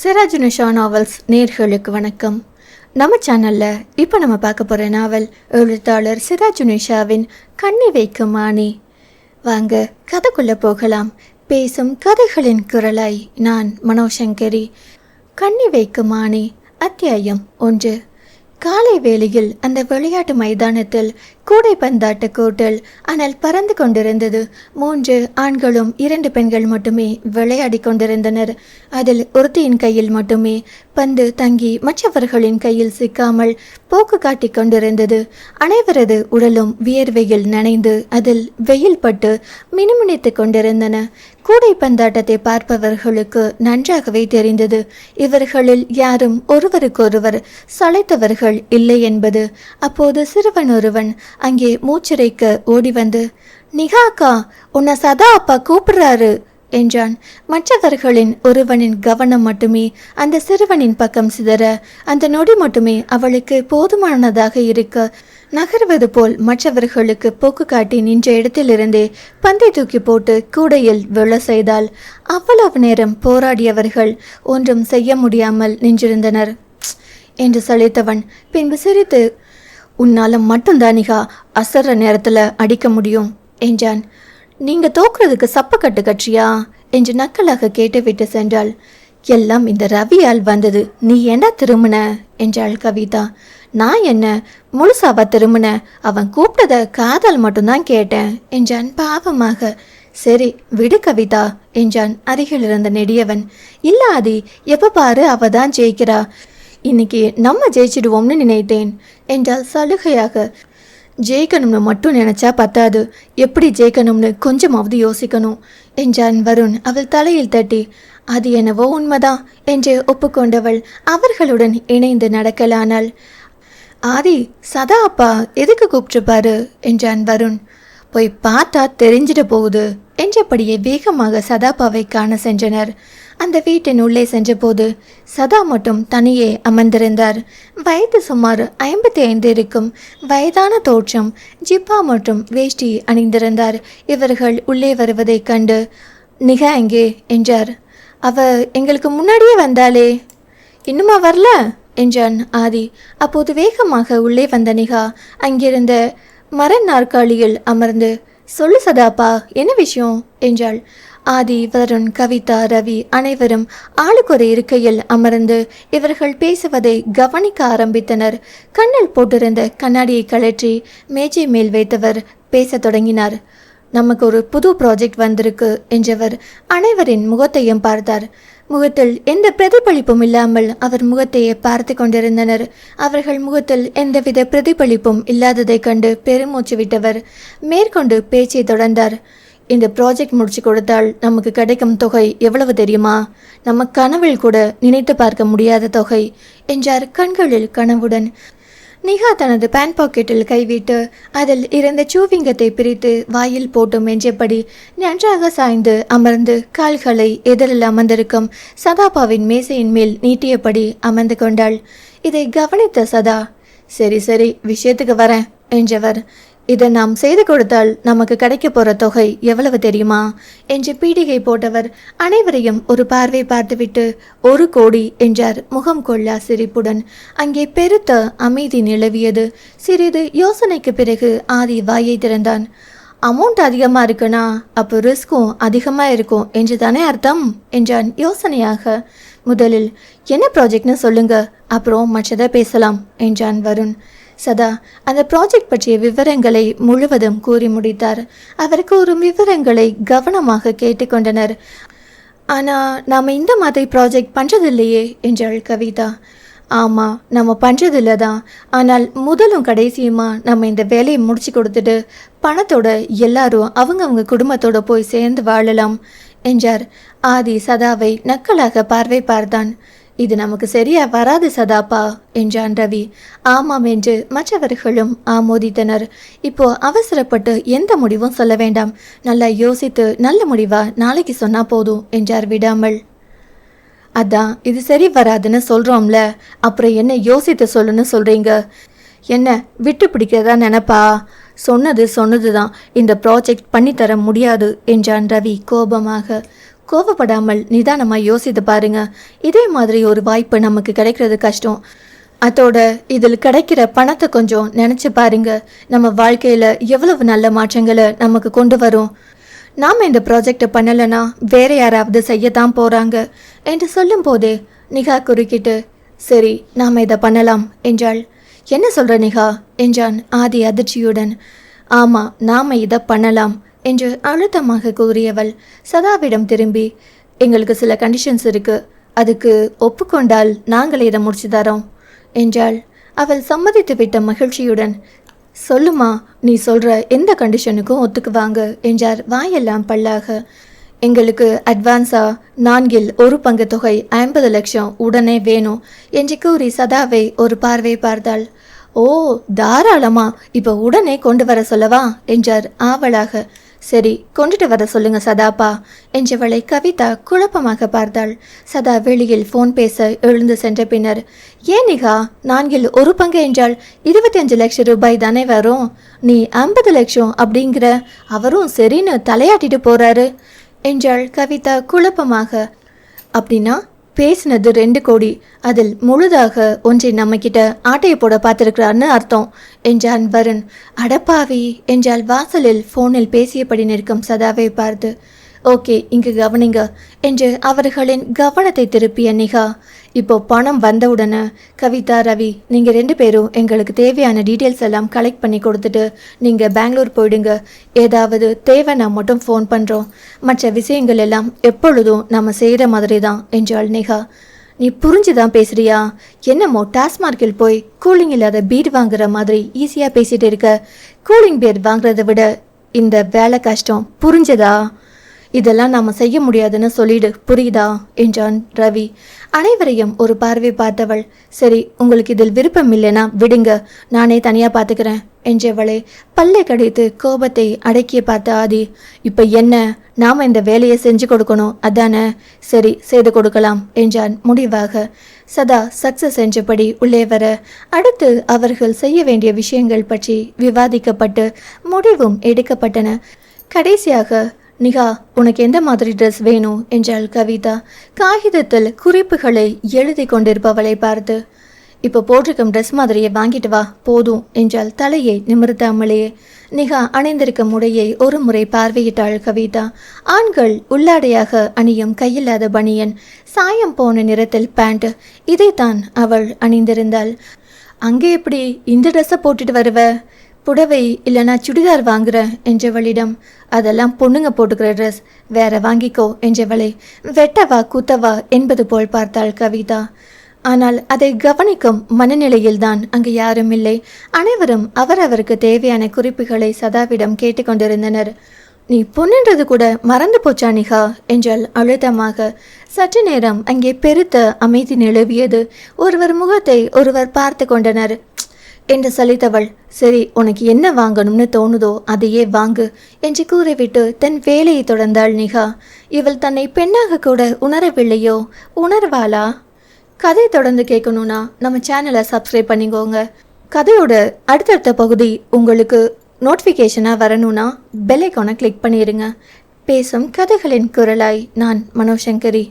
Siraj Nisha novels நேர்களுக்கு வணக்கம். நம்ம சேனலில் இப்போ நம்ம பார்க்க போகிற நாவல் எழுத்தாளர் சிராஜ் நிஷாவின் கண்ணி வைக்கும் ஆணி. வாங்க கதைக்குள்ளே போகலாம். பேசும் கதைகளின் குரலாய் நான் மனோசங்கரி. கண்ணி வைக்கும் ஆணி அத்தியாயம் ஒன்று. காலை வேளையில் அந்த விளையாட்டு மைதானத்தில் கூடைப்பந்தாட்ட கோட்டில் அனல் பறந்து கொண்டிருந்தது. மூன்று ஆண்களும் இரண்டு பெண்கள் மட்டுமே விளையாடி கொண்டிருந்தனர். அதில் ஒருத்தியின் கையில் மட்டுமே பந்து தங்கி மற்றவர்களின் கையில் சிக்காமல் போக்கு காட்டி கொண்டிருந்தது. அனைவரது உடலும் வியர்வையில் நனைந்து அதில் வெயில் பட்டு மினுமினித்து கொண்டிருந்தன. கூடைப்பந்தாட்டத்தை பார்ப்பவர்களுக்கு நன்றாகவே தெரிந்தது. இவர்களில் யாரும் ஒருவருக்கொருவர் சளைத்தவர்கள் இல்லை என்பது. அப்போது சிறுவன் ஒருவன் அங்கே மூச்சிறைக்க ஓடி வந்து நிகாக்கா உன்னை சதா அப்பா கூப்பிடுறாரு என்றான். மற்றவர்களின் ஒருவனின் கவனம் மட்டுமே அந்த சிறுவனின் பக்கம் சிதற அந்த நொடி மட்டுமே அவளுக்கு போதுமானதாக இருக்க நகர்வது போல் மற்றவர்களுக்கு போக்கு காட்டி நின்ற இடத்திலிருந்தே பந்தை தூக்கி போட்டு கூடையில் விழ செய்தால் அவ்வளவு நேரம் போராடியவர்கள் ஒன்றும் செய்ய முடியாமல் நின்றிருந்தனர். என்று சலித்தவன் பின்பு சிரித்து உன்னால மட்டும்தானிகா அசர்ற நேரத்துல அடிக்க முடியும் என்றான். நீங்க தோக்குறதுக்கு சப்பக்கட்டு கட்சியா என்று நக்கலாக கேட்டுவிட்டு சென்றாள். எல்லாம் இந்த ரவியால் வந்தது. நீ ஏண்டா திரும்பின என்றாள் கவிதா. நான் என்ன முழுசாவா திரும்பின? அவன் கூப்பிட்டத காதல் மட்டும்தான் கேட்டேன் என்றான் பாவமாக. சரி விடு கவிதா என்றான் அருகில் இருந்த நெடியவன். இல்ல ஆதி எப்ப பாரு அவ தான் ஜெயிக்கிறா. இன்னைக்கு நம்ம ஜெயிச்சிடுவோம்னு நினைத்தேன் என்றால் சலுகையாக. ஜெயிக்கணும்னு மட்டும் நினைச்சா பத்தாது. எப்படி ஜெயிக்கணும்னு கொஞ்சமாவது யோசிக்கணும் என்றான் வருண் அவள் தலையில் தட்டி. அது என்னவோ உண்மைதான் என்று ஒப்புக்கொண்டவள் அவர்களுடன் இணைந்து நடக்கலானாள். ஆதி சதா அப்பா எதுக்கு கூப்பிட்டுருப்பாரு? என்றான் வருண். போய் பார்த்தா தெரிஞ்சிட போகுது என்றபடியே வேகமாக சதாப்பாவை காண சென்றனர். அந்த வீட்டின் உள்ளே சென்றபோது சதா மட்டும் தனியே அமர்ந்திருந்தார். வயது சுமார் ஐம்பத்தி ஐந்து இருக்கும். வயதான தோற்றம் ஜிப்பா மற்றும் வேஷ்டி அணிந்திருந்தார். இவர்கள் உள்ளே வருவதைக் கண்டு நிகா எங்கே? என்றார். அவ எங்களுக்கு முன்னாடியே வந்தாளே. இன்னுமா வரல? என்றான் ஆதி. அப்போது வேகமாக உள்ளே வந்த நிகா அங்கிருந்த மர நாற்காலியில் அமர்ந்து சொல்லு சதாப்பா என்ன விஷயம்? என்றாள். ஆதி வருண் கவிதா ரவி அனைவரும் ஆளுக்கொரு இருக்கையில் அமர்ந்து இவர்கள் பேசுவதை கவனிக்க ஆரம்பித்தனர். கண்ணில் போட்டிருந்த கண்ணாடியை கழற்றி மேஜை மேல் வைத்தவர் பேசத் தொடங்கினார். நமக்கு ஒரு புது ப்ராஜெக்ட் வந்திருக்கு என்றவர் அனைவரின் முகத்தையும் பார்த்தார். முகத்தில் எந்த பிரதிபலிப்பும் இல்லாமல் அவர் முகத்தையே பார்த்து கொண்டிருந்தனர். அவர்கள் முகத்தில் எந்தவித பிரதிபலிப்பும் இல்லாததைக் கண்டு பெருமூச்சு விட்டவர். மேற்கொண்டு பேச்சை தொடர்ந்தார். இந்த ப்ராஜெக்ட் முடிச்சு கொடுத்தால் நமக்கு கிடைக்கும் தொகை எவ்வளவு தெரியுமா? நம்ம கனவில் கூட நினைத்து பார்க்க முடியாத தொகை என்றார் கண்களில் கனவுடன். நிகா தனது பேன் பாக்கெட்டில் கைவிட்டு அதில் இருந்த சூவிங்கத்தை பிரித்து வாயில் போட்டு மெஞ்சபடி நன்றாக சாய்ந்து அமர்ந்து கால்களை எதிரில் அமர்ந்திருக்கும் சதாபாவின் மேசையின் மேல் நீட்டியபடி அமர்ந்து கொண்டாள். இதை கவனித்த சதா சரி சரி விஷயத்துக்கு வரேன் என்றவர் இதை நாம் செய்து கொடுத்தால் நமக்கு கிடைக்க போற தொகை எவ்வளவு தெரியுமா? என்று பீடிகை போட்டவர் அனைவரையும் ஒரு பார்வை பார்த்துவிட்டு ஒரு கோடி என்றார் முகம் கொள்ளா சிரிப்புடன். அங்கே பெருத்த அமைதி நிலவியது. சிறிது யோசனைக்கு பிறகு ஆதி வாயை திறந்தான். அமௌண்ட் அதிகமாக இருக்குன்னா அப்போ ரிஸ்க்கும் அதிகமாக இருக்கும் என்று தானே அர்த்தம்? என்றான் யோசனையாக. முதலில் என்ன ப்ராஜெக்ட்னு சொல்லுங்க. அப்புறம் மற்றதை பேசலாம் என்றான் வருண். சதா அந்த ப்ராஜெக்ட் பற்றிய விவரங்களை முழுவதும் கூறி முடித்தார். அவருக்கு ஒரு விவரங்களை கவனமாக கேட்டுக்கொண்டனர். ஆனால் நாம் இந்த மாதிரி ப்ராஜெக்ட் பண்ணுறதில்லையே என்றாள் கவிதா. ஆமாம் நம்ம பண்ணுறதில்ல தான். ஆனால் முதலும் கடைசியுமா நம்ம இந்த வேலையை முடிச்சு கொடுத்துட்டு பணத்தோட எல்லாரும் அவங்கவுங்க குடும்பத்தோட போய் சேர்ந்து வாழலாம் என்றார். ஆதி சதாவை நக்கலாக பார்வை பார்த்தான் இது நமக்கு சரியா வராது சதாப்பா என்றான் ரவி. ஆமாம் என்று மற்றவர்களும் ஆமோதித்தனர். இப்போ அவசரப்பட்டு எந்த முடிவும் சொல்ல வேண்டாம். நல்லா யோசித்து நல்ல முடிவா நாளைக்கு சொன்னா போதும் என்றார் விடாமல். அதான் இது சரி வராதுன்னு சொல்றோம்ல அப்புறம் என்ன யோசித்து சொல்லுன்னு சொல்றீங்க? என்ன விட்டு பிடிக்கிறதா நினப்பா? சொன்னது சொன்னதுதான் இந்த ப்ராஜெக்ட் பண்ணித்தர முடியாது என்றான் ரவி கோபமாக. கோவப்படாமல் நிதானமாக யோசித்து பாருங்க. இதே மாதிரி ஒரு வாய்ப்பு நமக்கு கிடைக்கிறது கஷ்டம். அதோட இதில் கிடைக்கிற பணத்தை கொஞ்சம் நினச்சி பாருங்க. நம்ம வாழ்க்கையில் எவ்வளவு நல்ல மாற்றங்களை நமக்கு கொண்டு வரும். நாம் இந்த ப்ராஜெக்டை பண்ணலைன்னா வேற யாராவது செய்யத்தான் போகிறாங்க என்று சொல்லும்போதே நிகா குறுக்கிட்டு சரி நாம் இதை பண்ணலாம் என்றாள். என்ன சொல்கிற நிகா? என்றான் ஆதி அதிர்ச்சியுடன். ஆமாம் நாம இதை பண்ணலாம். என்று அழுத்தமாக கூறியவள். சதாவிடம் திரும்பி எங்களுக்கு சில கண்டிஷன்ஸ் இருக்கு. அதுக்கு ஒப்புக்கொண்டால் நாங்களே இதை முடிச்சு தரோம் என்றாள். அவள் சம்மதித்து விட்ட மகிழ்ச்சியுடன் சொல்லுமா நீ சொல்ற எந்த கண்டிஷனுக்கும் ஒத்துக்குவாங்க என்றார் வாயெல்லாம் பல்லாக. எங்களுக்கு அட்வான்ஸா நான்கில் ஒரு பங்கு தொகை ஐம்பது லட்சம் உடனே வேணும் என்று கூறி சதாவை ஒரு பார்வை பார்த்தாள். ஓ தாராளமா இப்போ உடனே கொண்டு வர சொல்லவா? என்றார் ஆவலாக. சரி கொண்டுட்டு வர சொல்லுங்க சதாப்பா என்றவளை கவிதா குழப்பமாக பார்த்தாள். சதா வெளியில் ஃபோன் பேச எழுந்து சென்ற பின்னர் ஏன் நிகா நான்கில் ஒரு பங்கு என்றால் இருபத்தஞ்சு லட்சம் ரூபாய் தானே வரும்? நீ ஐம்பது லட்சம் அப்படிங்கிற அவரும் சரின்னு தலையாட்டிட்டு போறாரு என்றாள் கவிதா குழப்பமாக. அப்படின்னா பேசினது ரெண்டு கோடி. அதில் முழுதாக ஒன்றை நம்மக்கிட்ட ஆட்டையை போட பார்த்துருக்கிறான்னு அர்த்தம் என்றான் வருண். அடப்பாவி என்றால் வாசலில் ஃபோனில் பேசியபடி நிற்கும் சதாவை பார்த்து ஓகே இங்கு கவனிங்க என்று அவர்களின் கவனத்தை திருப்பிய நிகா இப்போ பணம் வந்தவுடனே கவிதா ரவி நீங்கள் ரெண்டு பேரும் எங்களுக்கு தேவையான டீட்டெயில்ஸ் எல்லாம் கலெக்ட் பண்ணி கொடுத்துட்டு நீங்கள் பெங்களூர் போயிடுங்க. ஏதாவது தேவைன்னா மட்டும் ஃபோன் பண்ணுறோம் மற்ற விஷயங்கள் எல்லாம் எப்பொழுதும் நம்ம செய்கிற மாதிரி தான் என்றாள் நேகா. நீ புரிஞ்சுதான் பேசுறியா? என்னமோ டாஸ்மார்க்கில் போய் கூலிங் இல்லாத பீர் வாங்குற மாதிரி ஈஸியாக பேசிகிட்டு இருக்க. கூலிங் பீர் வாங்குறதை விட இந்த வேலை கஷ்டம் புரிஞ்சதா? இதெல்லாம் நாம் செய்ய முடியாதுன்னு சொல்லிடு புரியுதா? என்றான் ரவி. அனைவரையும் ஒரு பார்வை பார்த்தவள். சரி உங்களுக்கு இதில் விருப்பம் இல்லைனா விடுங்க நானே தனியாக பார்த்துக்கிறேன் என்றவளை பல்லை கடித்து கோபத்தை அடக்கிய பார்த்த ஆதி. இப்போ என்ன? நாம் இந்த வேலையை செஞ்சு கொடுக்கணும் அதானே? சரி செய்து கொடுக்கலாம் என்றான் முடிவாக. சதா சக்சஸ் என்றபடி உள்ளே வர அடுத்து அவர்கள் செய்ய வேண்டிய விஷயங்கள் பற்றி விவாதிக்கப்பட்டு முடிவும் எடுக்கப்பட்டன. கடைசியாக நிகா உனக்கு எந்த மாதிரி ட்ரெஸ் வேணும்? என்றாள் கவிதா. காகிதத்தில் குறிப்புகளை எழுதி கொண்டிருப்பவளை பார்த்து இப்போ போட்டிருக்கும் ட்ரெஸ் மாதிரியே வாங்கிட்டு வா போதும் என்றால் தலையை நிமிர்த்தாமலேயே. நிகா அணிந்திருக்கும் உடையை ஒரு முறை பார்வையிட்டாள் கவிதா. ஆண்கள் உள்ளாடையாக அணியும் கையில்லாத பனியன் சாயம் போன நிறத்தில் பேண்ட் இதைத்தான் அவள் அணிந்திருந்தாள். அங்கே எப்படி இந்த ட்ரெஸ்ஸை போட்டுட்டு வருவ? புடவை இல்லைனா சுடிதார் வாங்குறேன் என்றவளிடம் அதெல்லாம் பொண்ணுங்க போட்டுக்கிற ட்ரெஸ் வேற வாங்கிக்கோ என்றவளை வெட்டவா குத்தவா என்பது போல் பார்த்தாள் கவிதா. ஆனால் அதை கவனிக்கும் மனநிலையில்தான் அங்கு யாரும் இல்லை. அனைவரும் அவரவருக்கு தேவையான குறிப்புகளை சதாவிடம் கேட்டுக்கொண்டிருந்தனர் நீ பொண்ணுன்றது கூட மறந்து போச்சா நிகா? என்றால் அழுத்தமாக. சற்று நேரம் அங்கே பெருத்த அமைதி நிலவியது. ஒருவர் முகத்தை ஒருவர் பார்த்து கொண்டனர். என்று சலித்தவள் சரி உனக்கு என்ன வாங்கணும்னு தோணுதோ அதையே வாங்கு என்று கூறிவிட்டு தன் வேலையை தொடர்ந்தாள் நிகா. இவள் தன்னை பெண்ணாக கூட உணரவில்லையோ? உணர்வாளா? கதை தொடர்ந்து கேட்கணும்னா நம்ம சேனலை சப்ஸ்கிரைப் பண்ணிக்கோங்க. கதையோட அடுத்தடுத்த பகுதி உங்களுக்கு நோட்டிஃபிகேஷனாக வரணும்னா பெல் கிளிக் பண்ணிடுங்க பேசும் கதைகளின் குரலாய் நான் மனோசங்கரி.